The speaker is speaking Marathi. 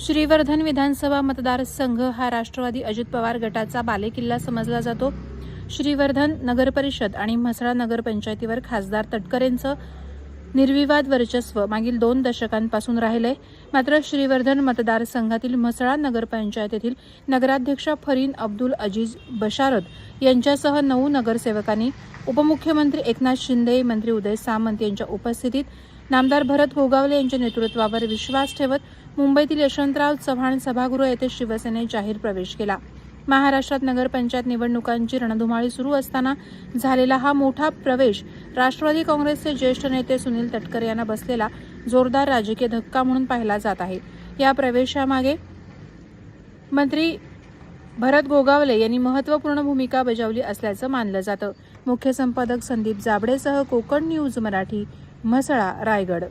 श्रीवर्धन विधानसभा मतदारसंघ हा राष्ट्रवादी अजित पवार गटाचा बालेकिल्ला समजला जातो. श्रीवर्धन नगरपरिषद आणि म्हसळा नगरपंचायतीवर खासदार तटकरेंचं निर्विवाद वर्चस्व मागील दोन दशकांपासून राहिले मात्र श्रीवर्धन मतदारसंघातील म्हसळा नगरपंचायतीतील नगराध्यक्षा फरीन अब्दुल अजीज बशारत यांच्यासह नऊ नगरसेवकांनी उपमुख्यमंत्री एकनाथ शिंदे मंत्री उदय सामंत यांच्या उपस्थितीत नामदार भरत गोगावले यांच्या नेतृत्वावर विश्वास ठेवत मुंबईतील यशवंतराव चव्हाण सभागृह येथे शिवसेनेत जाहीर प्रवेश केला. महाराष्ट्रात नगरपंचायत निवडणुकांची रणधुमाळी सुरू असताना झालेला हा मोठा प्रवेश राष्ट्रवादी काँग्रेसचे ज्येष्ठ नेते सुनील तटकरे यांना बसलेला जोरदार राजकीय धक्का म्हणून पाहिला जात आहे. या प्रवेशामागे मंत्री भरत गोगावले यांनी महत्त्वपूर्ण भूमिका बजावली असल्याचं मानलं जातं. मुख्य संपादक संदीप जाबडेसह कोकण न्यूज मराठी म्हसळा रायगड